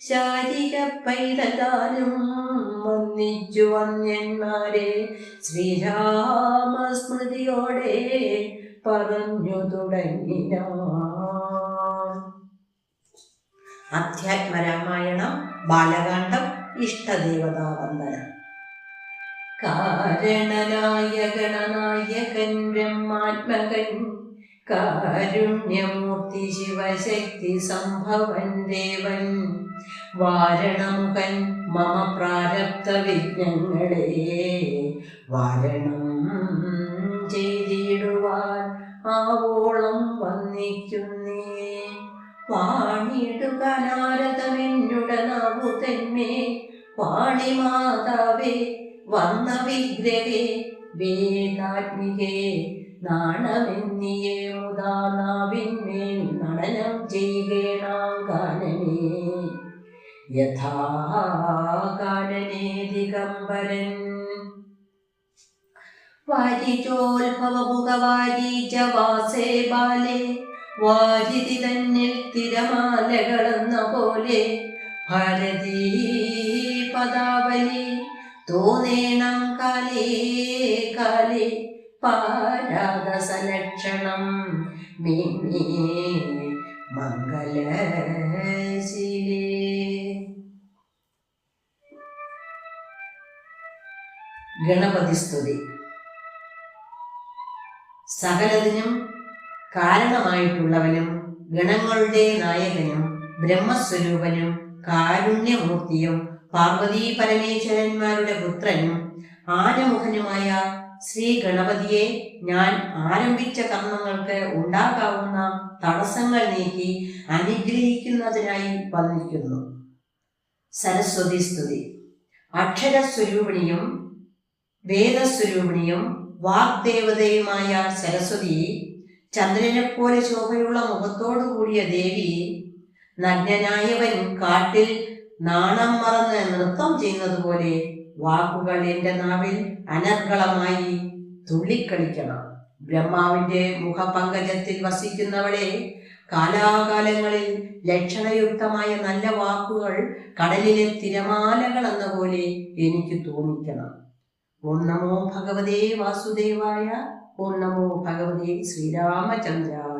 ശാരിക വന്നിച്ചു വന്യന്മാരെ ശ്രീരാമസ്മൃതിയോടെ പറഞ്ഞു തുടങ്ങിന. അധ്യാത്മരാമായണം ബാലകാന്ഡം ഇഷ്ടദേവതാവന്ദനം. കാരണനായ ഗണനായകൻ ബ്രഹ്മാത്മകൻ കാരുണ്യമൂർത്തി ശിവശക്തി സംഭവൻ ദേവൻ. വാരണമുഖൻ മമ പ്രാരബ്ധ വിഘ്നങ്ങളെ വാരണം ചെയ്തിടുവാൻ ആവോളം വന്നിക്കുന്നേ. വാണിടുക നാരദമെന്നുടനാവു തന്നെ വാണി മാതാവേ വന്ന വിഗ്രഹേ വേദാത്മികേ നാണമെന്നിയേ മുതാ യഥാ ഗാനനേ ദിഗംബരൻ വാരിജോത്ഭവമുഖവാരീജവാസേ ബാലേ വാരിതി തന്നിൽ തിരമാലകളെന്ന പോലെ ഭാരതീ പദാവലി തോന്നേണം കാലേ കാലേ പാരാദസലക്ഷണം മേമേ മംഗലശീലേ. ഗണപതി സ്തുതി. സകലതിനും കാരണമായിട്ടുള്ളവനും ഗണങ്ങളുടെ നായകനും ബ്രഹ്മസ്വരൂപനും കാരുണ്യമൂർത്തിയും പാർവതി പരമേശ്വരന്മാരുടെ പുത്രനും ആനമുഖനുമായ ശ്രീ ഗണപതിയെ ഞാൻ ആരംഭിച്ച കർമ്മങ്ങൾക്ക് ഉണ്ടാകാവുന്ന തടസ്സങ്ങൾ നീക്കി അനുഗ്രഹിക്കുന്നതിനായി വന്നിരിക്കുന്നു. സരസ്വതി സ്തുതി. അക്ഷരസ്വരൂപിണിയും വേദസ്വരൂപിണിയും വാഗ്ദേവതയുമായ സരസ്വതി ചന്ദ്രനെപ്പോലെ ശോഭയുള്ള മുഖത്തോടു കൂടിയ ദേവി നഗ്നനായവൻ കാട്ടിൽ നാണം മറന്ന് നൃത്തം ചെയ്യുന്നത് പോലെ വാക്കുകൾ എന്റെ നാവിൽ അനർഗളമായി തുള്ളിക്കളിക്കണം. ബ്രഹ്മാവിന്റെ മുഖപങ്കജത്തിൽ വസിക്കുന്നവളെ കാലാകാലങ്ങളിൽ ലക്ഷണയുക്തമായ നല്ല വാക്കുകൾ കടലിലെ തിരമാലകൾ എന്ന പോലെ എനിക്ക് തോന്നിക്കണം. ഓം നമോ ഭഗവതേ വാസുദേവായ ഓം നമോ ഭഗവതേ ശ്രീരാമചന്ദ്രായ.